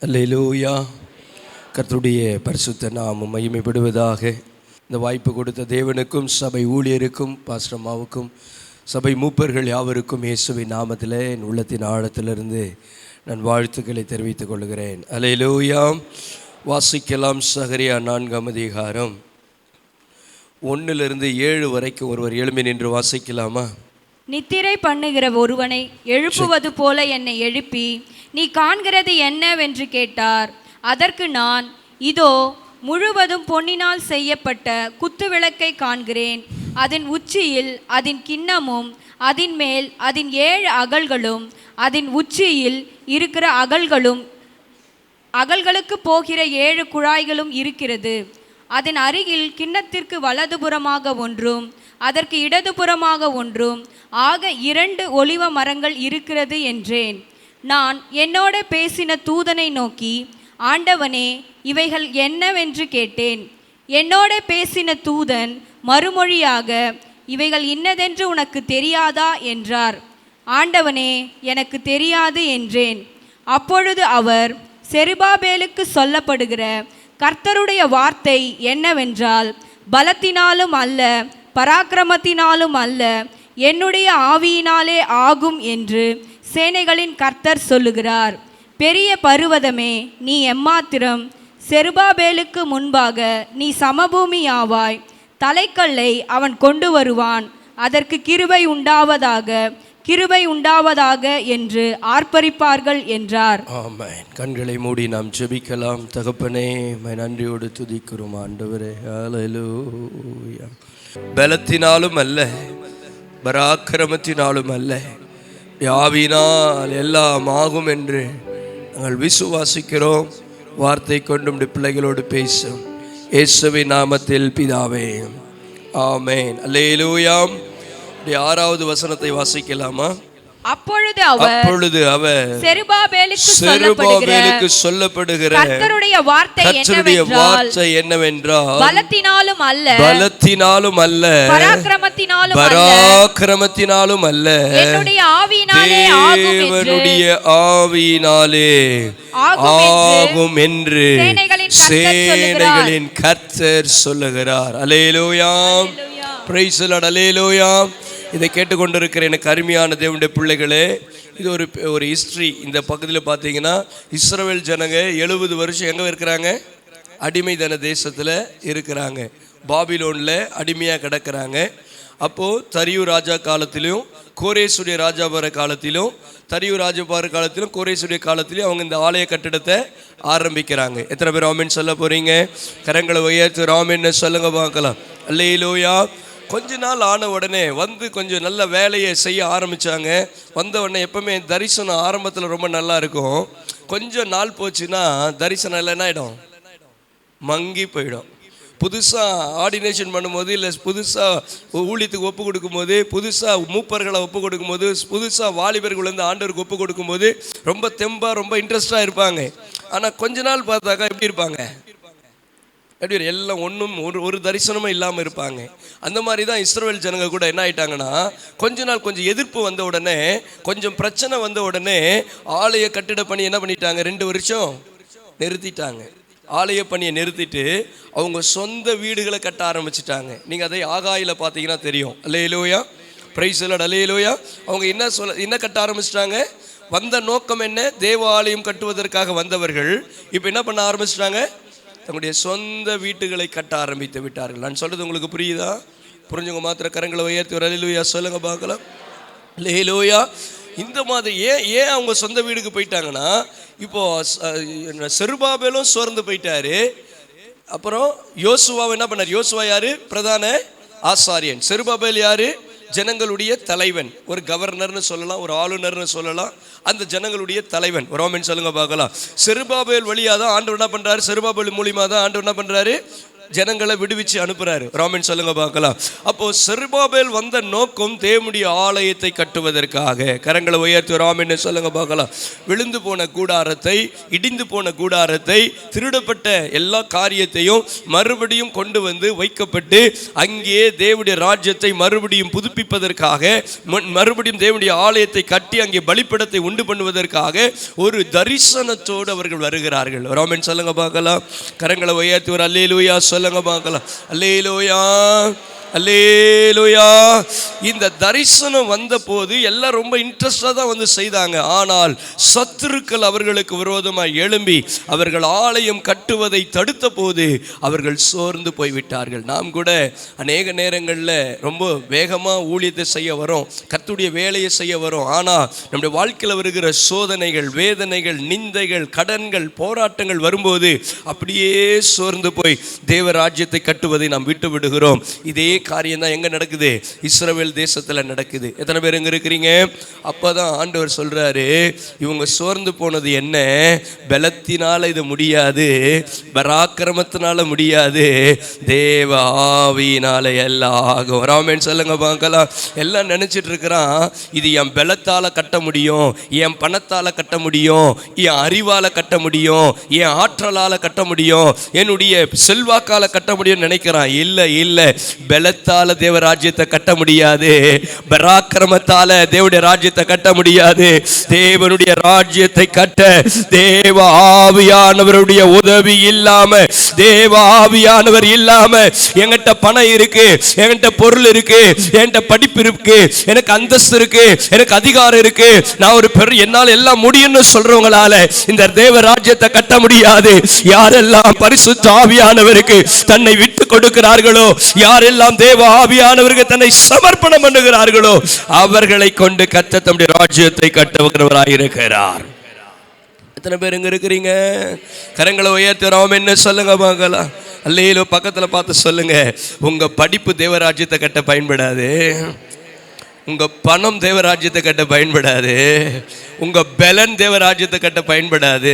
அல்லேலூயா. கர்த்தருடைய பரிசுத்த நாமம் மகிமைப்படுவதாக. இந்த வாய்ப்பு கொடுத்த தேவனுக்கும் சபை ஊழியருக்கும் பாஸ்டம்மாவுக்கும் சபை மூப்பர்கள் யாவருக்கும் இயேசுவின் நாமத்தில் என் உள்ளத்தின் ஆழத்திலிருந்து நான் வாழ்த்துக்களை தெரிவித்துக் கொள்கிறேன். அல்லேலூயா. வாசிக்கலாம் சகரியா நான்காம் அதிகாரம். ஒன்றிலிருந்து ஏழு வரைக்கும் ஒருவர் எழும்பி நின்று வாசிக்கலாமா? நித்திரை பண்ணுகிற ஒருவனை எழுப்புவது போல என்னை எழுப்பி நீ காண்கிறது என்னவென்று கேட்டார். அதற்கு நான் இதோ முழுவதும் பொன்னினால் செய்யப்பட்ட குத்துவிளக்கை காண்கிறேன். அதன் உச்சியில் அதன் கிண்ணமும் அதன் மேல் அதன் ஏழு அகல்களும் அதன் உச்சியில் இருக்கிற அகல்களும் அகல்களுக்கு போகிற ஏழு குழாய்களும் இருக்கிறது. அதன் அருகில் கிண்ணத்திற்கு வலதுபுறமாக ஒன்றும் அதற்கு இடதுபுறமாக ஒன்றும் ஆக இரண்டு ஒளிவ மரங்கள் இருக்கிறது என்றேன். நான் என்னோட பேசின தூதனை நோக்கி ஆண்டவனே இவைகள் என்னவென்று கேட்டேன். என்னோட பேசின தூதன் மறுமொழியாக இவைகள் இன்னதென்று உனக்கு தெரியாதா? என்றார். ஆண்டவனே எனக்கு தெரியாது என்றேன். அப்பொழுது அவர் செருபாபேலுக்கு சொல்லப்படுகிற கர்த்தருடைய வார்த்தை என்னவென்றால் பலத்தினாலும் அல்ல பராக்கிரமத்தினாலும் அல்ல என்னுடைய ஆவியினாலே ஆகும் என்று சேனைகளின் கர்த்தர் சொல்லுகிறார் பெரிய பருவதமே நீ எம்மாத்திரம் செருபாபேலுக்கு முன்பாக நீ சமபூமியாவாய். தலைக்கல்லை அவன் கொண்டு வருவான். அதற்கு கிருபை உண்டாவதாக கிருபை உண்டாவதாக என்று ஆர்ப்பரிப்பார்கள் என்றார். ஆமென். கண்களை மூடி நாம் ஜெபிக்கலாம். தகப்பனே நன்றியோடு துதிக்கிறோம் ஆண்டவரே. பலத்தினாலும் அல்ல பராக்கிரமத்தினாலும் அல்ல. யாவினால் எல்லாம் ஆகும் என்று நாங்கள் விசுவாசிக்கிறோம். வார்த்தை கொண்டு பிள்ளைகளோடு பேசும். இயேசுவி நாமத்தில் பிதாவே ஆமேன். அல்லேலூயாம் இப்படி ஆறாவது வசனத்தை வாசிக்கலாமா? அப்பொழுது அவர் அப்பொழுது அவர் செருபாபேலுக்கு சொல்லப்படுகிற செருபாபேலுக்கு சொல்லப்படுகிற கர்த்தருடைய வார்த்தை என்னவென்றால் பலத்தினாலும் அல்ல பலத்தினாலும் அல்ல பராக்கிரமத்தினாலும் பராக்கிரமத்தினாலும் அல்ல. என்னுடைய ஆவியினாலே ஆகும் என்று தேவனுடைய ஆவியினாலே ஆகும் என்று சேனைகளின் கர்த்தர் சொல்லுகிறார். அலேலோயாம் பிரைஸ் அலேலோயாம் இதை கேட்டுக்கொண்டிருக்கிற எனக்கு அருமையான தேவனுடைய பிள்ளைகளே இது ஒரு ஒரு ஹிஸ்ட்ரி இந்த பக்கத்தில் பார்த்தீங்கன்னா இஸ்ரவேல் ஜனங்க எழுபது வருஷம் எங்கே இருக்கிறாங்க? அடிமை தன தேசத்தில் இருக்கிறாங்க. பாபிலோனில் அடிமையாக கிடக்கிறாங்க. அப்போது தரியூர் ராஜா காலத்திலும் கோரேசுடைய ராஜாபார காலத்திலும் தரியூர் ராஜபார காலத்திலும் கோரேசுடைய காலத்திலும் அவங்க இந்த ஆலய கட்டிடத்தை ஆரம்பிக்கிறாங்க. எத்தனை பேர் ராமின் சொல்ல போகிறீங்க கரங்களை உயர்த்து ராமின்னு சொல்லுங்க பார்க்கலாம். அல்லையிலோயா கொஞ்ச நாள் ஆன உடனே வந்து கொஞ்சம் நல்ல வேலையை செய்ய ஆரம்பித்தாங்க வந்த உடனே எப்பவுமே தரிசனம் ஆரம்பத்தில் ரொம்ப நல்லா இருக்கும். கொஞ்சம் நாள் போச்சுன்னா தரிசனம் இல்லைன்னா ஆகிடும் மங்கி போயிடும். புதுசாக ஆர்டினேஷன் பண்ணும்போது இல்லை புதுசாக ஊழியத்துக்கு ஒப்பு கொடுக்கும்போது புதுசாக மூப்பர்களை ஒப்பு கொடுக்கும்போது புதுசாக வாலிபர்கள் வந்து ஆண்டவருக்கு ஒப்பு கொடுக்கும்போது ரொம்ப தெம்பாக ரொம்ப இன்ட்ரெஸ்டாக இருப்பாங்க. ஆனால் கொஞ்ச நாள் பார்த்தாக்கா எப்படி இருப்பாங்க? எப்படி எல்லாம் ஒன்றும் ஒரு ஒரு தரிசனமும் இல்லாமல் இருப்பாங்க. அந்த மாதிரி தான் இஸ்ரோவேல் ஜனங்க கூட என்ன ஆயிட்டாங்கன்னா கொஞ்ச நாள் கொஞ்சம் எதிர்ப்பு வந்த உடனே கொஞ்சம் பிரச்சனை வந்த உடனே ஆலய கட்டிட பணி என்ன பண்ணிட்டாங்க? ரெண்டு வருஷம் நிறுத்திட்டாங்க. ஆலய பணியை நிறுத்திட்டு அவங்க சொந்த வீடுகளை கட்ட ஆரம்பிச்சிட்டாங்க. நீங்கள் அதை ஆகாயில் பார்த்தீங்கன்னா தெரியும். அல்லையிலோயா பிரைஸ் அல்ல அல்லையிலோயா அவங்க என்ன சொல்ல என்ன கட்ட ஆரம்பிச்சிட்டாங்க? வந்த நோக்கம் என்ன? தேவாலயம் கட்டுவதற்காக வந்தவர்கள் இப்போ என்ன பண்ண ஆரம்பிச்சிட்டாங்க? தங்களுடைய சொந்த வீட்டுகளை கட்ட ஆரம்பித்து விட்டார்கள். நான் சொல்கிறது உங்களுக்கு புரியுதா? புரிஞ்சவங்க மாத்திர கரங்களை உயர்த்தி ஒரு அலிலூயா சொல்லுங்க பார்க்கலாம். லேலோயா இந்த மாதிரி ஏன் ஏன் அவங்க சொந்த வீடுக்கு போயிட்டாங்கன்னா இப்போது செருபாபேலும் சோர்ந்து போயிட்டாரு. அப்புறம் யோசுவாவை என்ன பண்ணார்? யோசுவா யாரு? பிரதான ஆசாரியன். செருபாபேல் யாரு? ஜனங்களுடைய தலைவன். ஒரு கவர்னர்னு சொல்லலாம் ஒரு ஆளுநர்னு சொல்லலாம். அந்த ஜனங்களுடைய தலைவன். ரோமன் சொல்லுங்க பார்க்கலாம். செருபாபேல் வழியாக தான் ஆண்டு என்ன பண்றாரு? செருபாபேல் மூலியமாக தான் ஆண்டு என்ன பண்றாரு? ஜனங்களை விடுவிச்சு அனுப்புறாரு. ராமன் சொல்லுங்க பார்க்கலாம். அப்போ செருபாபேல் வந்த நோக்கம் தேவனுடைய ஆலயத்தை கட்டுவதற்காக. கரங்களை உயர்த்தி ராமன் சொல்லுங்க பார்க்கலாம். விழுந்து போன கூடாரத்தை இடிந்து போன கூடாரத்தை திருடப்பட்ட எல்லா காரியத்தையும் மறுபடியும் கொண்டு வந்து வைக்கப்பட்டு அங்கே தேவனுடைய ராஜ்யத்தை மறுபடியும் புதுப்பிப்பதற்காக மறுபடியும் தேவனுடைய ஆலயத்தை கட்டி அங்கே பலிப்படத்தை உண்டு பண்ணுவதற்காக ஒரு தரிசனத்தோடு அவர்கள் வருகிறார்கள். ராமன் சொல்லுங்க பார்க்கலாம். கரங்களை உயர்த்தி ஒரு அல்லேலூயா சொல்லுங்க பார்க்கலாம். அல்லேலோயா. அல்லேலுயா இந்த தரிசனம் வந்தபோது எல்லாம் ரொம்ப இன்ட்ரெஸ்டாக தான் வந்து செய்தாங்க. ஆனால் சத்துருக்கள் அவர்களுக்கு விரோதமாக எழும்பி அவர்கள் ஆலயம் கட்டுவதை தடுத்த போது அவர்கள் சோர்ந்து போய்விட்டார்கள். நாம் கூட அநேக நேரங்களில் ரொம்ப வேகமாக ஊழியத்தை செய்ய வரோம். கத்துடைய வேலையை செய்ய வரோம். ஆனால் நம்முடைய வாழ்க்கையில் வருகிற சோதனைகள் வேதனைகள் நிந்தைகள் கடன்கள் போராட்டங்கள் வரும்போது அப்படியே சோர்ந்து போய் தேவ ராஜ்யத்தை கட்டுவதை நாம் விட்டு விடுகிறோம் இதே காரியம் தான் எங்க நடக்குது? இஸ்ரவேல் தேசத்துல நடக்குது. எத்தனை பேர் எங்கே இருக்கிறீங்க? அப்பதான் ஆண்டவர் சொல்றாரு இவங்க சோர்ந்து போனது என்ன? பலத்தினால் இது முடியாது பராக்கிரமத்தினால முடியாது தேவ ஆவியினால எல்லாம் ராமேன் சொல்லுங்க பார்க்கலாம். எல்லாம் நினைச்சிட்டு இருக்கிறான் இது என் பலத்தால் கட்ட முடியும் என் பணத்தால கட்ட முடியும் என் அறிவால கட்ட முடியும் என் ஆற்றலால கட்ட முடியும் என்னுடைய செல்வாக்கால கட்ட முடியும்னு நினைக்கிறான். இல்லை இல்லை பலத்தால தேவ ராஜ்யத்தை கட்ட முடியாது. பராக்கிரமத்தால தேவடைய ராஜ்யத்தை கட்ட முடியாது. தேவனுடைய ராஜ்யத்தை கட்ட தேவ ஆவியானவருடைய உதவி இல்லாம தேவ ஆவியானவர் இல்லாம என்கிட்ட பணம் இருக்கு என்கிட்ட பொருள் இருக்கு என்கிட்ட படிப்பு இருக்கு எனக்கு அந்தஸ்து இருக்கு எனக்கு அதிகாரம் இருக்கு. நான் ஒரு பெரிய என்னால் எல்லாம் முடியும்னு சொல்றவங்களால இந்த தேவ ராஜ்யத்தை கட்ட முடியாது. யாரெல்லாம் பரிசுத்த ஆவியானவருக்கு தன்னை விட்டு கொடுக்கிறார்களோ யாரெல்லாம் தேவ ஆவியானவருக்கு தன்னை சமர்ப்பணம் பண்ணுகிறார்களோ அவர்களை கொண்டு கத்த தம்முடைய ராஜ்யத்தை கட்டுகிறவராயிருக்கிறார் எத்தனை பேர் இங்கே இருக்கிறீங்க? கரங்களை உயர்த்துறோம் என்ன சொல்லுங்க பார்க்கலாம் அல்லையிலோ பக்கத்தில் பார்த்து சொல்லுங்க. உங்கள் படிப்பு தேவராஜ்யத்தை கட்ட பயன்படாது. உங்கள் பணம் தேவராஜ்யத்தை கட்ட பயன்படாது. உங்க பலன் தேவராஜ்யத்தை கட்ட பயன்படாது.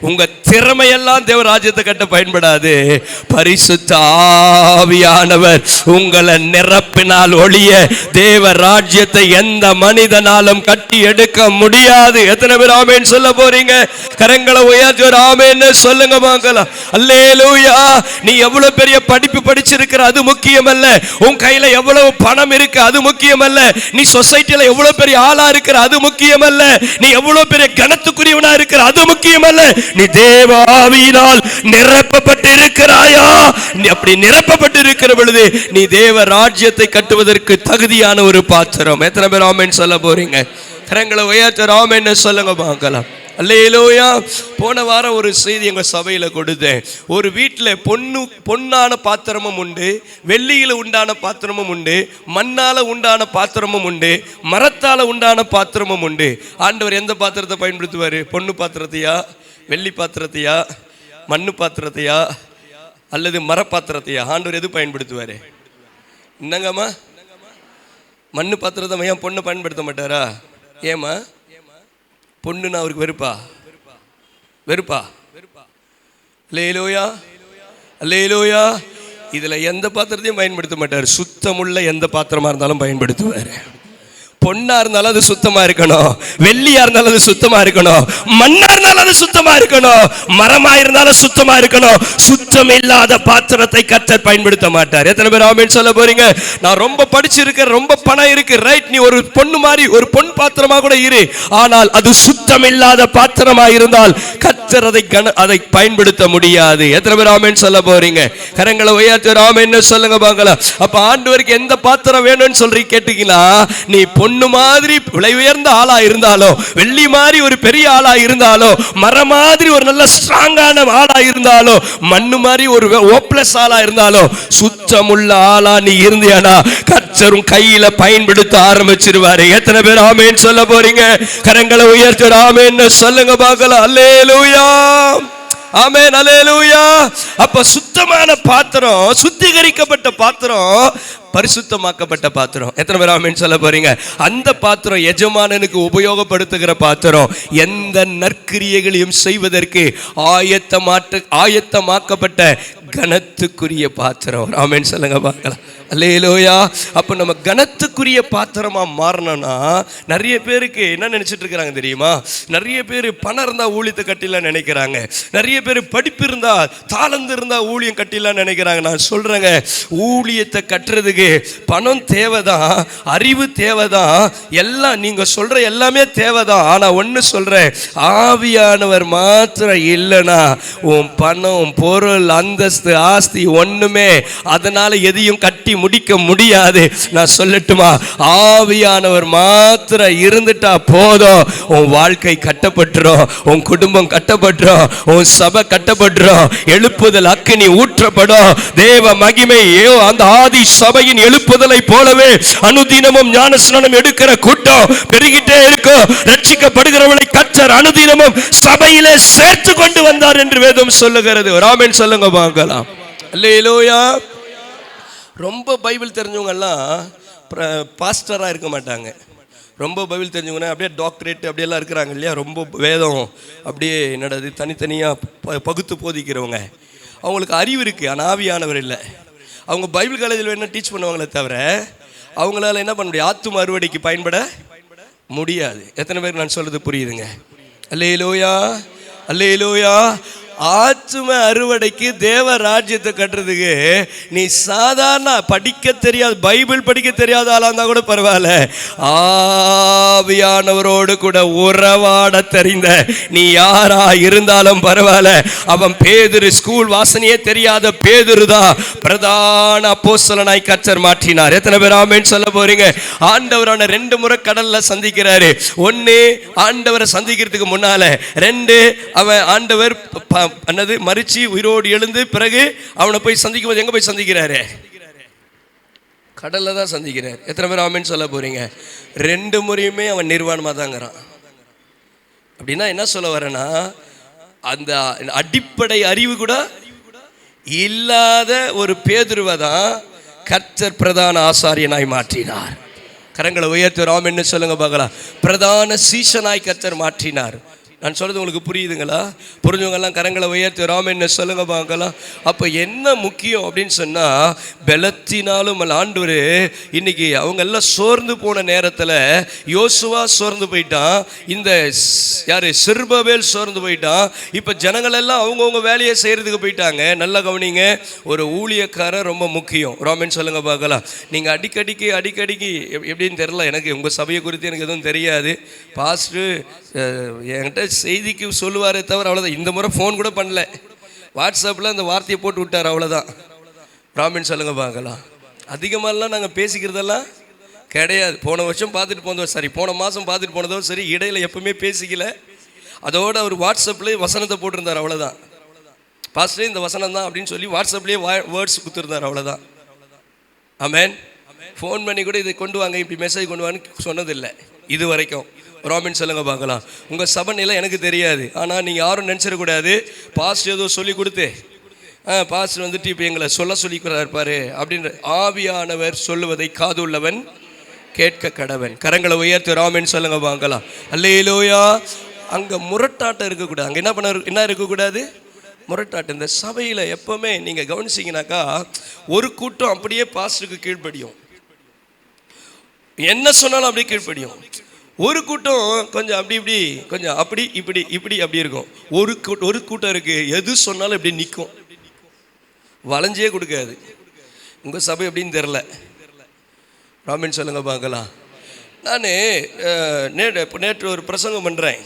உங்கள் திறமையெல்லாம் தேவராஜ்யத்தை கட்ட பயன்படாது. பரிசுத்த ஆவியானவர் உங்களை நிரப்பினால் ஒழிய தேவராஜ்யத்தை எந்த மனிதனாலும் கட்டி எடுக்க முடியாது. எத்தனை பேர் ஆமேன்னு சொல்ல போறீங்க? கரங்களை உயர்த்தி ஒரு ஆமேன்னு சொல்லுங்க பார்க்கலாம் அல்லேலூயா. நீ எவ்வளவு பெரிய படிப்பு படிச்சிருக்கிற அது முக்கியமல்ல. உன் கையில எவ்வளவு பணம் இருக்கு அது முக்கியமல்ல. நீ சொசைட்டில எவ்வளவு பெரிய ஆளா இருக்கிற அது முக்கியமல்ல. நீ எவ்வளவு பெரிய கனத்துக்குரியவனா இருக்கிற அது முக்கியமல்ல. நீ தேவாவியினால் நிரப்பப்பட்டு இருக்கிறாயா நீ அப்படி நிரப்பப்பட்டு இருக்கிற பொழுது நீ தேவ ராஜ்யத்தை கட்டுவதற்கு தகுதியான ஒரு பாத்திரம். எத்தனை பேர் ஆமென் சொல்ல போறீங்க? கரங்களை உயர்த்த ராமேன்னு சொல்லுங்க பார்க்கலாம். அல்லையிலோயா போன வாரம் ஒரு செய்தி எங்கள் சபையில் கொடுத்தேன். ஒரு வீட்டில் பொண்ணு பொன்னான பாத்திரமும் உண்டு வெள்ளியில் உண்டான பாத்திரமும் உண்டு மண்ணால் உண்டான பாத்திரமும் உண்டு மரத்தால் உண்டான பாத்திரமும் உண்டு. ஆண்டவர் எந்த பாத்திரத்தை பயன்படுத்துவார்? பொண்ணு பாத்திரத்தையா? வெள்ளி பாத்திரத்தையா? மண்ணு பாத்திரத்தையா? அல்லது மர பாத்திரத்தையா ஆண்டவர் எது பயன்படுத்துவார்? என்னங்கம்மா? மண்ணு பாத்திரத்தை ஏன் பொண்ணு பயன்படுத்த மாட்டாரா? ஏம்மா? பொண்ணுன்னா அவருக்கு வெறுப்பா? வெறுப்பா? லேலோயா லேலோயா இதில் எந்த பாத்திரத்தையும் பயன்படுத்த மாட்டார். சுத்தமுள்ள எந்த பாத்திரமாக இருந்தாலும் பயன்படுத்துவார். பொண்ணா இருந்தாலும் அது சுத்தமா இருக்கணும். வெள்ளியா இருந்தாலும் அது சுத்தமா இருக்கணும். மண்ணா இருந்தாலும் அது சுத்தமா இருக்கணும். மரமா இருந்தாலும் சுத்தமா இருக்கணும். சுத்தம் இல்லாத பாத்திரத்தை கத்தர் பயன்படுத்த மாட்டார். எத்தனை பேர் ஆமீன் சொல்ல போறீங்க? நான் ரொம்ப படிச்சிருக்கேன் ரொம்ப பணம் இருக்கு. ரைட் நீ ஒரு பொண்ணு மாதிரி ஒரு பொன் பாத்திரமா கூட இரு. ஆனால் அது சுத்தம் இல்லாத பாத்திரமா இருந்தால் கத்தர் அதை கன அதை பயன்படுத்த முடியாது. எத்தனை பேர் ஆமீன் சொல்ல போறீங்க? கரங்களை உயர்த்தி ராமேன்னு சொல்லுங்க பார்க்கலாம். அப்ப ஆண்டவருக்கு எந்த பாத்திரம் வேணும்னு சொல்றீங்க கேட்டீங்களா நீ பொண்ணு மாதிரி விலை உயர்ந்த ஆளா இருந்தாலோ வெள்ளி மாதிரி ஒரு பெரிய ஆளா இருந்தாலோ மரம் மாதிரி ஒரு நல்ல ஸ்ட்ராங்கான ஆளா இருந்தாலோ மண்ணு மாதிரி ஒரு ஓப்லஸ் ஆளா இருந்தாலோ சுத்தமுள்ள ஆளா நீ இருந்தியானா? கச்சரும் கையில பயன்படுத்த ஆரம்பிச்சிருவாரு. எத்தனை பேர் ஆமேன்னு சொல்ல போறீங்க? கரங்களை உயர்த்தி ஆமேன்னு சொல்லுங்க பார்க்கலாம். அல்லேலூயா ஆமென். அல்லேலூயா அப்ப சுத்தமான பாத்திரம் சுத்திகரிக்கப்பட்ட பாத்திரம் பரிசுத்தமாக்கப்பட்ட பாத்திரம். எத்தனை பேர் ஆமென் சொல்ல போறீங்க? அந்த பாத்திரம் எஜமானனுக்கு உபயோகப்படுத்துகிற பாத்திரம் எந்த நற்கிரியைகளையும் செய்வதற்கு ஆயத்தமாட்ட ஆயத்தமாக்கப்பட்ட கனத்துக்குரிய பாத்திரம். ஆமென் சொல்லுங்க பார்க்கலாம். அல்லையிலோயா அப்போ நம்ம கனத்துக்குரிய பாத்திரமா மாறணும்னா நிறைய பேருக்கு என்ன நினச்சிட்டு இருக்கிறாங்க தெரியுமா? நிறைய பேர் பணம் இருந்தால் ஊழியத்தை கட்டிலாம் நினைக்கிறாங்க. நிறைய பேர் படிப்பு இருந்தால் தாளந்து இருந்தால் ஊழியம் கட்டிலாம் நினைக்கிறாங்க. நான் சொல்கிறேங்க ஊழியத்தை கட்டுறதுக்கு பணம் தேவைதான் அறிவு தேவைதான் எல்லாம் நீங்க சொல்ற எல்லாமே தேவைதான். ஆனா ஒண்ணு சொல்றேன் ஆவியானவர் மாத்திரம் இல்லைனா உன் பணம் பொருள் அந்தஸ்து ஆஸ்தி ஒண்ணுமே அதனால எதையும் கட்டி முடிக்க முடியாது. நான் சொல்லட்டுமா? ஆவியானவர் மாத்திர இருந்துட்டா போதும். உன் வாழ்க்கை கட்டப்பட்டுரும். உன் குடும்பம் கட்டப்பட்டுரும். உன் சபை கட்டப்பட்டுரும். எழுப்புதல் அக்கினி ஊற்றப்படும். தேவ மகிமை அந்த ஆதி சபையின் எழுப்புதலை போலவே அனுதினமும் ஞானஸ்நானம் எடுக்கிற கூட்டம் பெருகிட்டே இருக்கும். ரட்சிக்கப்படுகிறவளை கற்றர் அனுதினமும் சபையிலே சேர்த்து கொண்டு வந்தார் என்று வேதம் சொல்லுகிறது. ராமன் சொல்லுங்க பார்க்கலாம். அல்லையிலோயா ரொம்ப பைபிள் தெரிஞ்சவங்கெல்லாம் பாஸ்டராக இருக்க மாட்டாங்க. ரொம்ப பைபிள் தெரிஞ்சவங்க அப்படியே டாக்டரேட் அப்படியெல்லாம் இருக்கிறாங்க இல்லையா? ரொம்ப வேதம் அப்படியே என்னடது தனித்தனியாக பகுத்து போதிக்கிறவங்க. அவங்களுக்கு அறிவு இருக்குது ஆனால் ஆவியானவர் இல்லை. அவங்க பைபிள் காலேஜில் வேணால் டீச் பண்ணுவாங்களே தவிர அவங்களால என்ன பண்ண முடியும்? ஆத்தும அறுவடைக்கு பயன்பட முடியாது. எத்தனை பேர் நான் சொல்கிறது புரியுதுங்க? அல்லேலூயா அல்லேலூயா ஆத்தும அறுவடைக்கு தேவ ராஜ்யத்தை கட்டுறதுக்கு நீ சாதாரண படிக்க தெரியாது பைபிள் படிக்க தெரியாத ஆளாக இருந்தால் கூட பரவாயில்ல. ஆவியானவரோடு கூட உறவாட தெரிந்த நீ யாரா இருந்தாலும் பரவாயில்ல. அவன் பேதுரு ஸ்கூல் வாசனையே தெரியாத பேதுரு தான் பிரதான அப்போசலனாய் கச்சர் மாற்றினார். எத்தனை பேர் ஆமேன்னு சொல்ல போறீங்க? ஆண்டவரான ரெண்டு முறை கடல்ல சந்திக்கிறாரு. ஒன்னு ஆண்டவரை சந்திக்கிறதுக்கு முன்னால. ரெண்டு அவன் ஆண்டவர் என்னது மறிச்சு உயிரோடு எழுந்து பிறகு அவனை போய் சந்திக்கும் போது எங்க போய் சந்திக்கிறாரு? கடலில் தான் சந்திக்கிறார். எத்தனை பேர் ஆமின்னு சொல்ல போறீங்க? ரெண்டு முறையுமே அவன் நிர்வாணமா தாங்கிறான். அப்படின்னா என்ன சொல்ல வரேன்னா அந்த அடிப்படை அறிவு கூட இல்லாத ஒரு பேதுருவை தான் கர்த்தர் பிரதான ஆசாரியனாய் மாற்றினார். கரங்களை உயர்த்தி ராமின்னு சொல்லுங்க பார்க்கலாம். பிரதான சீசனாய் கர்த்தர் மாற்றினார். நான் சொல்கிறது உங்களுக்கு புரியுதுங்களா? புரிஞ்சவங்கெல்லாம் கரங்களை உயர்த்தி ராமன்னு சொல்லுங்க பார்க்கலாம். அப்போ என்ன முக்கியம் அப்படின்னு சொன்னால் பலத்தினாலும் ஆண்டவர் இன்னைக்கு அவங்க எல்லாம் சோர்ந்து போன நேரத்தில் யோசுவா சோர்ந்து போயிட்டான். இந்த யார் சிறுபவேல் சோர்ந்து போயிட்டான். இப்போ ஜனங்கள் எல்லாம் அவங்கவுங்க வேலையை செய்கிறதுக்கு போயிட்டாங்க. நல்லா கவனிங்க ஒரு ஊழியக்காரன் ரொம்ப முக்கியம். ராமன் சொல்லுங்க பார்க்கலாம். நீங்கள் அடிக்கடிக்கு அடிக்கடிக்கு எப்- எப்படின்னு தெரில எனக்கு உங்கள் சபையை குறித்து எனக்கு எதுவும் தெரியாது. பாஸ்ட்டு என்கிட்ட செய்திக்கு சொல்லுவாரே தவிர அவ்வளோதான் இந்த முறை ஃபோன் கூட பண்ணல. வாட்ஸ்அப்பில் அந்த வார்த்தையை போட்டு விட்டார் அவ்வளோதான் பிராமின் சொல்லுங்க பார்க்கலாம். அதிகமாகலாம் நாங்கள் பேசிக்கிறதெல்லாம் கிடையாது. போன வருஷம் பார்த்துட்டு போனதோ சரி போன மாதம் பார்த்துட்டு போனதோ சரி இடையில் எப்பவுமே பேசிக்கல. அதோடு அவர் வாட்ஸ்அப்லேயே வசனத்தை போட்டிருந்தார் அவ்வளோதான் பாஸ்டர் இந்த வசனம் தான் அப்படின்னு சொல்லி வாட்ஸ்அப்லேயே வேர்ட்ஸ் கொடுத்துருந்தார் அவ்வளோதான் ஆமென் ஃபோன் பண்ணி கூட இதை கொண்டு வாங்க இப்படி மெசேஜ் கொண்டு வான்னு சொன்னதில்லை. இது வரைக்கும். ராமின் சொல்லுங்க பார்க்கலாம். உங்கள் சபன் எல்லாம் எனக்கு தெரியாது. ஆனால் நீங்கள் யாரும் நினச்சிடக்கூடாது பாஸ்ட் ஏதோ சொல்லி கொடுத்து. ஆ பாஸ்டர் வந்துட்டு இப்போ எங்களை சொல்ல சொல்லிக்கிறதா இருப்பார் அப்படின்ற ஆவியானவர் சொல்லுவதை காதுள்ளவன் கேட்க கடவன். கரங்களை உயர்த்தி ராமின் சொல்லுங்க பார்க்கலாம். அல்லையிலோயா அங்கே முரட்டாட்டம் இருக்கக்கூடாது. அங்கே என்ன பண்ண என்ன இருக்கக்கூடாது? முரட்டாட்டம். இந்த சபையில் எப்போவுமே நீங்கள் கவனிச்சிங்கனாக்கா ஒரு கூட்டம் அப்படியே பாஸ்டருக்கு கீழ்ப்படியும். என்ன சொன்னாலும் அப்படியே கீழ்ப்படியும். ஒரு கூட்டம் கொஞ்சம் அப்படி இப்படி கொஞ்சம் அப்படி இப்படி இப்படி அப்படி இருக்கும். ஒரு கூட்டம் ஒரு கூட்டம் இருக்குது எது சொன்னாலும் இப்படி நிற்கும் வளைஞ்சே கொடுக்காது. உங்கள் சபை எப்படின்னு தெரில ராமின் சொல்லுங்க பார்க்கலாம். நான் நேற்று நேற்று ஒரு பிரசங்கம் பண்ணுறேன்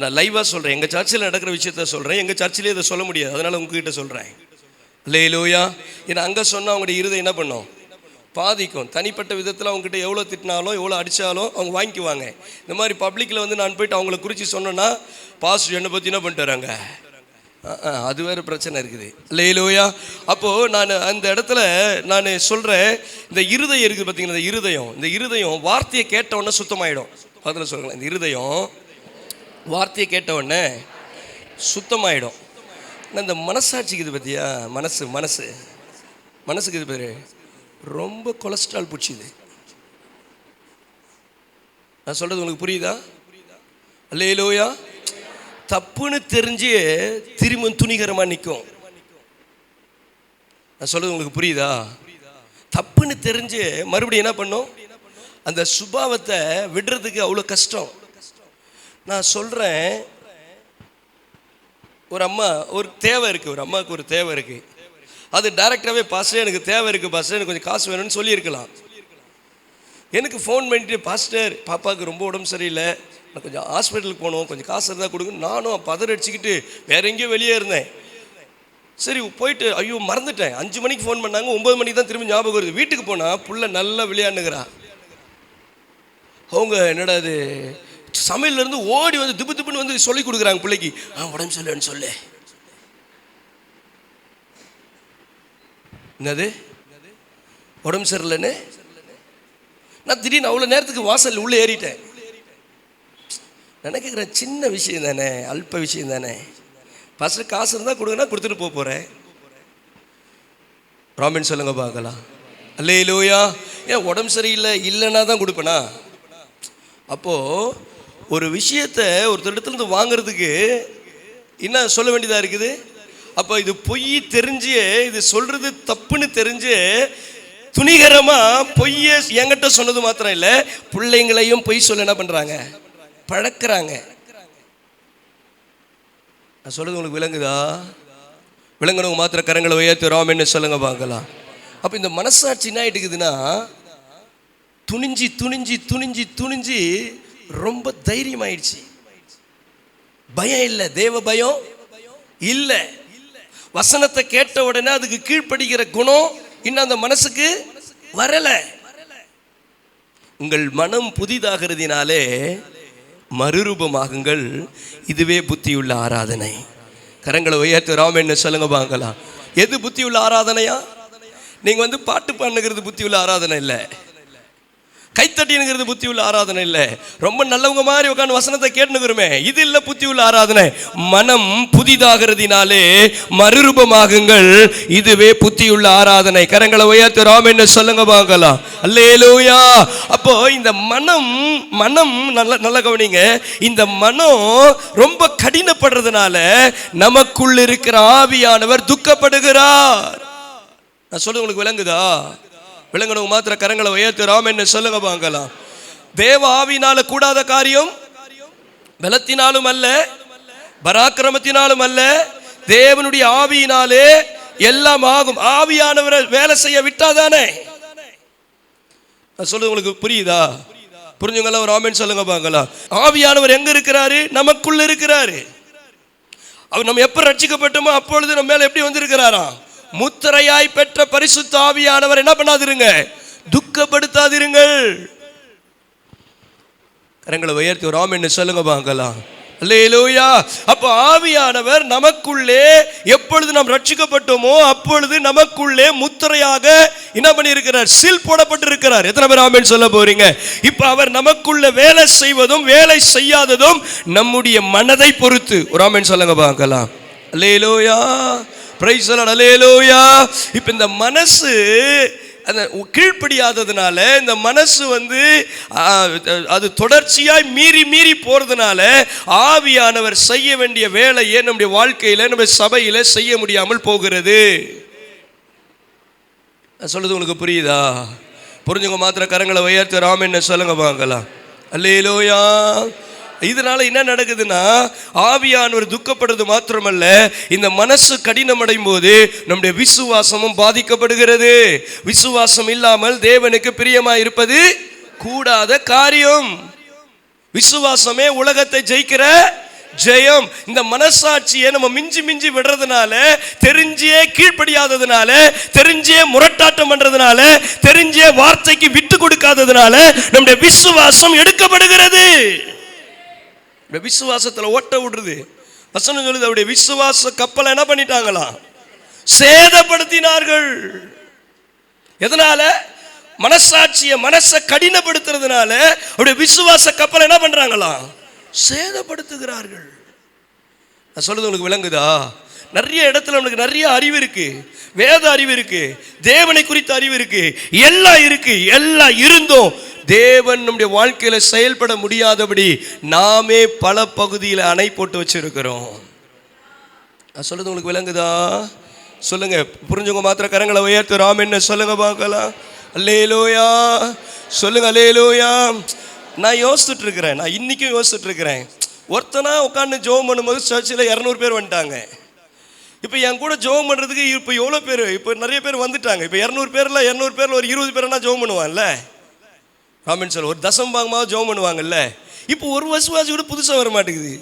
நான் லைவாக சொல்கிறேன் எங்கள் சர்ச்சில் நடக்கிற விஷயத்த சொல்கிறேன் எங்கள் சர்ச்சிலே இதை சொல்ல முடியாது. அதனால் உங்ககிட்ட சொல்கிறேன் லே லோயா ஏன்னா அங்கே சொன்னால் அவங்களுடைய இருதை என்ன பண்ணும்? பாதிக்கும். தனிப்பட்ட விதத்தில் அவங்ககிட்ட எவ்வளோ திட்டினாலும் எவ்வளோ அடித்தாலும் அவங்க வாங்கிக்குவாங்க. இந்த மாதிரி பப்ளிக்கில் வந்து நான் போயிட்டு அவங்கள குறித்து சொன்னேன்னா பாஸ்டர் என்னை பற்றி என்ன பண்ணிட்டு வராங்க? அது வேறு பிரச்சனை இருக்குது. லேலோயா அப்போது நான் அந்த இடத்துல நான் சொல்கிறேன் இந்த இருதயம் இருக்குது பார்த்தீங்கன்னா இந்த இருதயம். இந்த இருதயம் வார்த்தையை கேட்டவுடனே சுத்தமாயிடும். அதில் சொல்லுங்களேன். இந்த இருதயம் வார்த்தையை கேட்டவுடனே சுத்தமாயிடும். இந்த மனசாட்சிக்கு இது பற்றியா மனசு மனசு. மனசுக்கு இது பேர் ரொம்ப கொலஸ்ட்ரால் பிடிச்சிது நான் சொல்கிறது உங்களுக்கு புரியுதா? அல்லேலூயா. தப்புன்னு தெரிஞ்சு திரும்ப துணிகரமாக நிற்கும் நான் சொல்கிறது உங்களுக்கு புரியுதா? தப்புன்னு தெரிஞ்சு மறுபடியும் என்ன பண்ணும்? அந்த சுபாவத்தை விடுறதுக்கு அவ்வளோ கஷ்டம். நான் சொல்கிறேன் ஒரு அம்மா ஒரு தேவை இருக்குது ஒரு அம்மாவுக்கு ஒரு தேவை இருக்குது அது டைரெக்டாகவே பாஸ்டர் எனக்கு தேவை இருக்குது பாஸ்டர் எனக்கு கொஞ்சம் காசு வேணும்னு சொல்லியிருக்கலாம். எனக்கு ஃபோன் பண்ணிட்டு பாஸ்டர் பாப்பாவுக்கு ரொம்ப உடம்பு சரியில்லை. நான் கொஞ்சம் ஹாஸ்பிட்டலுக்கு போகணும் கொஞ்சம் காசு இருந்தால் கொடுங்க. நானும் பதற அடிச்சுக்கிட்டு வேற எங்கேயோ வெளியே இருந்தேன். சரி போயிட்டு ஐயோ மறந்துட்டேன். அஞ்சு மணிக்கு ஃபோன் பண்ணாங்க ஒம்பது மணிக்கு தான் திரும்பி ஞாபகம் வருது. வீட்டுக்கு போனால் புள்ள நல்லா விளையாண்டுக்கிறா அவங்க என்னடா அது சமையல்ல இருந்து ஓடி வந்து திப்பு திப்புன்னு வந்து சொல்லி கொடுக்குறாங்க பிள்ளைக்கு. ஆ உடம்பு சரியில்லைன்னு சொல்லு. என்னது? உடம்பு சரியில்லைன்னு? நான் திடீர்னு அவ்வளோ நேரத்துக்கு வாசல் உள்ளே ஏறிட்டேன். நினைக்கிறேன் சின்ன விஷயம் தானே அல்ப விஷயம் தானே. ஃபஸ்ட்டு காசு இருந்தால் கொடுங்கன்னா கொடுத்துட்டு போக போகிறேன் ராமின் சொல்லுங்க பார்க்கலாம். அல்லே லோயா ஏன் உடம்பு சரியில்லை? இல்லைன்னா தான் கொடுப்பேனா? அப்போது ஒரு விஷயத்தை ஒருத்தரிடத்துலேருந்து வாங்குறதுக்கு என்ன சொல்ல வேண்டியதாக இருக்குது? அப்போ இது பொய் தெரிஞ்சு இது சொல்கிறது தப்புன்னு தெரிஞ்சு துணிகரமாக பொய்யை என்கிட்ட சொன்னது மாத்திரம் இல்லை பிள்ளைங்களையும் பொய் சொல்ல என்ன பண்ணுறாங்க பழக்கிறாங்க. நான் சொல்றது உங்களுக்கு விளங்குதா? விளங்குனவங்க மாத்திர கரங்களை உயர்த்துறோம் என்ன சொல்லுங்க பார்க்கலாம். அப்போ இந்த மனசாட்சி என்ன ஆயிட்டுக்குதுன்னா துணிஞ்சி துணிஞ்சி துணிஞ்சி துணிஞ்சி ரொம்ப தைரியமாயிடுச்சு. பயம் இல்லை தேவ பயம் இல்லை. வசனத்தை கேட்ட உடனே அதுக்கு கீழ்ப்படுகிற குணம் இன்னும் அந்த மனசுக்கு வரல. உங்கள் மனம் புதிதாகிறதினாலே மறுரூபமாகுங்கள். இதுவே புத்தியுள்ள ஆராதனை. கரங்களை உயர்த்து ராமன்னு சொல்லுங்க பாங்கலாம் எது புத்தியுள்ள ஆராதனையா? நீங்க வந்து பாட்டு பண்ணுகிறது புத்தியுள்ள ஆராதனை இல்லை. கைத்தட்டினுங்கிறது புத்தி உள்ள ஆராதனை இல்லை. ரொம்ப நல்லவங்க மாதிரி உட்காந்து வசனத்தை கேட்டுனுக்குறோமே. இது இல்லை புத்தி உள்ள ஆராதனை. மனம் புதிதாகிறதினாலே மறுரூபமாகுங்கள். இதுவே புத்தி உள்ள ஆராதனை. கரங்களை உயர்த்து ராம் என்ன சொல்லுங்க பார்க்கலாம் அல்லேலூயா. அப்போ இந்த மனம் மனம் நல்ல நல்ல கவனிங்க. இந்த மனம் ரொம்ப கடினப்படுறதுனால நமக்குள் இருக்கிற ஆவியானவர் துக்கப்படுகிறார். நான் சொல்றது உங்களுக்கு விளங்குதா? விளங்கணும் மாத்திர கரங்களை உயர்த்து ராம் என்ன சொல்லுங்க பாங்கலாம் தேவ ஆவினால கூடாத காரியம் பலத்தினாலும் அல்ல பராக்கிரமத்தினாலும் அல்ல தேவனுடைய ஆவியினாலே எல்லாம் ஆகும். ஆவியானவரை வேலை செய்ய விட்டாதானே நான் சொல்றது உங்களுக்கு புரியுதா? புரிஞ்சுங்களா? ஒரு ஆமேன் சொல்லுங்க பார்க்கலாம். ஆவியானவர் எங்க இருக்கிறாரு? நமக்குள்ள இருக்கிறாரு. அவர் நம்ம எப்ப ரட்சிக்கப்பட்டோமோ அப்பொழுது நம்ம மேல எப்படி வந்திருக்கிறாராம்? முத்திரையாய் பெற்ற பரிசுத்த ஆவியானவர் என்ன பண்ணாதிருங்க? துக்கப்படுத்தாதிருங்கள். கரங்களை உயர்த்தி ஒரு ஆமென்னு சொல்லுங்க பார்க்கலாம். அல்லேலூயா. அப்போ ஆவியானவர் நமக்குள்ளே எப்பொழுது நாம் ரட்சிக்கப்பட்டோமோ அப்பொழுது நமக்குள்ளே முத்திரையாக என்ன பண்ணியிருக்கிறார்? சில் போடப்பட்டிருக்கிறார். எத்தனை பேர் ஆமேன் சொல்ல போறீங்க? இப்போ அவர் நமக்குள்ள வேலை செய்வதும் வேலை செய்யாததும் நம்முடைய மனதை பொறுத்து. ஒரு ஆமேன் சொல்லுங்க பார்க்கலாம். அல்லேலூயா. பிரைஸ் அலேலூயா இப்போ இந்த மனசு அந்த கீழ்ப்படியாததுனால இந்த மனசு வந்து அது தொடர்ச்சியாய் மீறி மீறி போகிறதுனால ஆவியானவர் செய்ய வேண்டிய வேலையை நம்முடைய வாழ்க்கையில் நம்ம சபையில் செய்ய முடியாமல் போகிறது? நான் உங்களுக்கு புரியுதா? புரிஞ்சுங்க மாத்திர கரங்களை உயர்த்து ராம் என்ன சொல்லுங்க பார்க்கலாம் அல்லையிலோயா இதனால என்ன நடக்குதுன்னா ஆவியானவர் துக்கப்படுறது மாத்திரமல்ல இந்த மனசு கடினமடையும் போது நம்முடைய விசுவாசமும் பாதிக்கப்படுகிறது. விசுவாசம் இல்லாமல் தேவனுக்கு பிரியமா இருப்பது கூடாத காரியம். விசுவாசமே உலகத்தை ஜெயிக்கிற ஜெயம். இந்த மனசாட்சியை நம்ம மிஞ்சி மிஞ்சி விடுறதுனால தெரிஞ்சே கீழ்ப்படியாததுனால தெரிஞ்சே முரட்டாட்டம் பண்றதுனால தெரிஞ்சே வார்த்தைக்கு விட்டு கொடுக்காததுனால நம்முடைய விசுவாசம் எடுக்கப்படுகிறது. விசுவாசத்தில் ஓட்ட விடுறது. வசனம் சொல்லுது அவருடைய விசுவாச கப்பலை என்ன பண்ணிட்டாங்களாம் சேதப்படுத்தினார்கள். எதனால? மனசாட்சியை மனசை கடினப்படுத்துறதுனால அவருடைய விசுவாச கப்பலை என்ன பண்றாங்களாம் சேதப்படுத்துகிறார்கள். நான் சொல்றது உங்களுக்கு விளங்குதா? நிறைய இடத்துல நம்மளுக்கு நிறைய அறிவு இருக்கு. வேத அறிவு இருக்கு. தேவனை குறித்த அறிவு இருக்கு. எல்லாம் இருக்கு. எல்லாம் இருந்தும். தேவன் நம்முடைய வாழ்க்கையில் செயல்பட முடியாதபடி நாமே பல பகுதியில் அணை போட்டு வச்சிருக்கிறோம். நான் சொல்றது உங்களுக்கு விளங்குதா? சொல்லுங்க. புரிஞ்சவங்க மாத்திர கரங்களை உயர்த்து. ராம் என்ன சொல்லுங்க பார்க்கலாம். அல்லேலோயா. சொல்லுங்க அல்லேலோயா. நான் யோசிச்சுட்டு இருக்கிறேன். நான் இன்னைக்கும் யோசிச்சுட்டு இருக்கிறேன். ஒருத்தனா உட்காந்து ஜோம் பண்ணும்போது சர்ச்சில் இரநூறு பேர் வந்துட்டாங்க. இப்போ என் கூட ஜோம் பண்ணுறதுக்கு இப்போ எவ்வளோ பேர்? இப்போ நிறைய பேர் வந்துட்டாங்க. இப்போ இரநூறு பேரில் இரநூறு பேரில் ஒரு இருபது பேர்னா ஜோம் பண்ணுவான்ல ராமன் சொல்ல ஒரு தசம் பாகமாக ஜோம் பண்ணுவாங்கல்ல? இப்போ ஒரு வருஷமாச்சு கூட புதுசாக வர மாட்டேங்குது.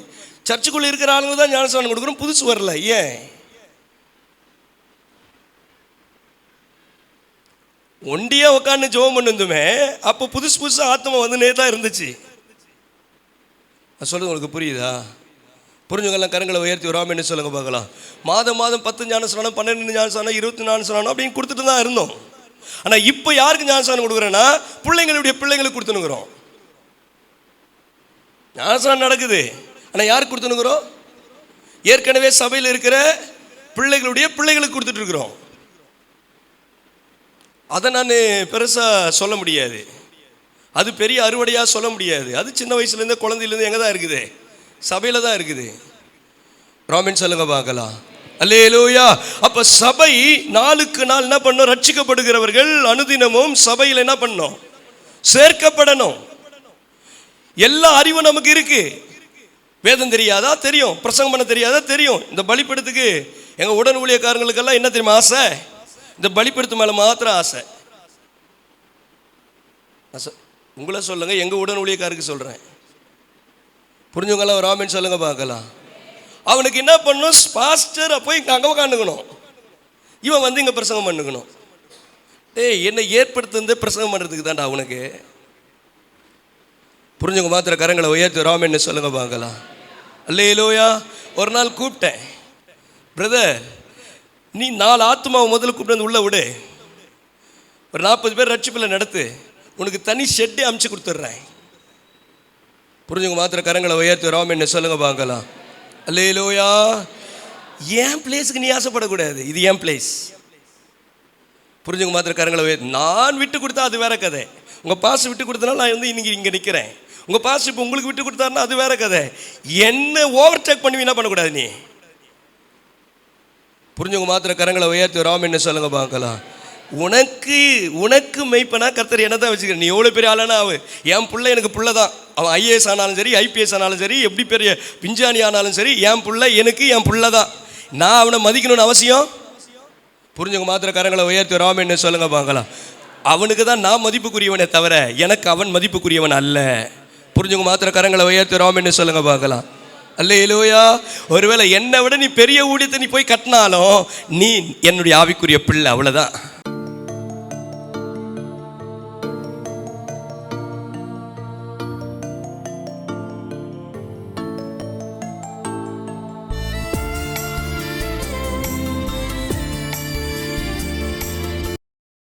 சர்ச்சுக்குள்ளே இருக்கிற ஆளுங்க தான் ஞானஸ்தானம் கொடுக்குறோம் புதுசு வரல. ஏன்? ஒண்டியாக உட்காந்து ஜோம் பண்ணிருந்துமே அப்போ புதுசு புதுசாக ஆத்மா வந்துனே தான் இருந்துச்சு. நான் சொல்கிறது உங்களுக்கு புரியுதா? புரிஞ்சவங்கெல்லாம் கரங்களை உயர்த்தி வராமல் என்ன சொல்லுங்க பார்க்கலாம். மாதம் மாதம் பத்து ஞானஸ்தானம் பன்னெண்டு ஞானஸ்தானம் இருபத்தி ஞானஸ்தானம் அப்படின்னு கொடுத்துட்டு தான் இருந்தோம். ஆனால் இப்போ யாருக்கு ஞானஸ்தானம் கொடுக்குறேன்னா பிள்ளைங்களுடைய பிள்ளைங்களுக்கு கொடுத்துனுக்குறோம் ஞானஸ்தானம் நடக்குது. ஆனால் யாருக்கு கொடுத்துனுக்குறோம் ஏற்கனவே சபையில் இருக்கிற பிள்ளைகளுடைய பிள்ளைகளுக்கு கொடுத்துட்ருக்குறோம். அதை நான் பெருசாக சொல்ல முடியாது. அது பெரிய அறுவடையாக சொல்ல முடியாது. அது சின்ன வயசுலேருந்தே குழந்தையிலேருந்து எங்கே தான் இருக்குது? சபையில் தான் இருக்குது. ராமின் சொல்லுங்க பார்க்கலாம். அல்லேலூயா. அப்போ சபை நாளுக்கு நாள் என்ன பண்ணும்? ரட்சிக்கப்படுகிறவர்கள் அனுதினமும் சபையில் என்ன பண்ணோம்? சேர்க்கப்படணும். எல்லா அறிவும் நமக்கு இருக்கு. வேதம் தெரியாதா? தெரியும். பிரசங்கம் பண்ண தெரியாதா? தெரியும். இந்த பலிப்படுத்துக்கு எங்கள் உடன் ஊழியக்காரங்களுக்கெல்லாம் என்ன தெரியுமா ஆசை? இந்த பலிப்படுத்து மேலே மாத்திரம் ஆசை. உங்களை சொல்லுங்க எங்கள் உடன் ஊழியக்காருக்கு சொல்கிறேன் புரிஞ்சவங்களாம் ராமன் சொல்லுங்க பார்க்கலாம். அவனுக்கு என்ன பண்ணணும் பாஸ்டரை போய் இங்கே அங்கே உட்காந்துக்கணும் இவன் வந்து இங்கே பிரசங்கம் பண்ணுக்கணும். டேய் என்னை ஏற்படுத்துந்து பிரசங்கம் பண்ணுறதுக்கு தான்டா அவனுக்கு. புரிஞ்சவங்க மாத்திர கரங்களை உயர்த்து ராமன் சொல்லுங்க பார்க்கலாம். அல்லையிலோயா ஒரு நாள் கூப்பிட்டேன். பிரதர் நீ நாலு ஆத்மாவை முதல்ல கூப்பிட்டு வந்து விடு. ஒரு நாற்பது பேர் ரட்சிப்பில் நடத்து. உனக்கு தனி ஷெட்டே அமுச்சு கொடுத்துட்றேன். புரிஞ்சவங்க மாத்திர கரங்களை உயர்த்து ராமன் சொல்லுங்க பார்க்கலாம். அல்லையிலோயா என் பிளேஸுக்கு நீ ஆசைப்படக்கூடாது? இது என் பிளேஸ் புரிஞ்சுங்க மாத்திர கரங்களை நான் விட்டு கொடுத்தா அது வேற கதை. உங்கள் பாஸ் விட்டு கொடுத்தனால நான் வந்து இன்னைக்கு இங்கே நிற்கிறேன் உங்கள் பாஸ் இப்போ உங்களுக்கு விட்டு கொடுத்தாருன்னா அது வேற கதை. என்ன ஓவர் டேக் பண்ணி என்ன பண்ணக்கூடாது நீ? புரிஞ்சவங்க மாத்திர கரங்களை உயர்த்தி ராம் என்ன சொல்லுங்க பார்க்கலாம். உனக்கு உனக்கு மெய்ப்பனா கர்த்தர் என்ன தான் வச்சுக்கிறேன் நீ எவ்வளோ பெரிய ஆளானா அவ என் பிள்ளை எனக்கு பிள்ளை தான் அவன் ஐஏஎஸ் ஆனாலும் சரி ஐபிஎஸ் ஆனாலும் சரி எப்படி பெரிய பிஞ்சாணி ஆனாலும் சரி என் பிள்ளை எனக்கு என் பிள்ளை தான் நான் அவனை மதிக்கணும்னு அவசியம்? புரிஞ்சவங்க மாத்திர கரங்களை உயர்த்தி ராம் என்ன சொல்லுங்க பார்க்கலாம். அவனுக்கு தான் நான் மதிப்புக்குரியவனே தவிர எனக்கு அவன் மதிப்புக்குரியவன் அல்ல. புரிஞ்சவங்க மாத்திர கரங்களை உயர்த்தி ராம் என்ன சொல்லுங்க பார்க்கலாம். அல்ல இலோயா ஒருவேளை என்னை விட நீ பெரிய ஊழியத்தை நீ போய் கட்டினாலும் நீ என்னுடைய ஆவிக்குரிய பிள்ளை அவ்வளோதான்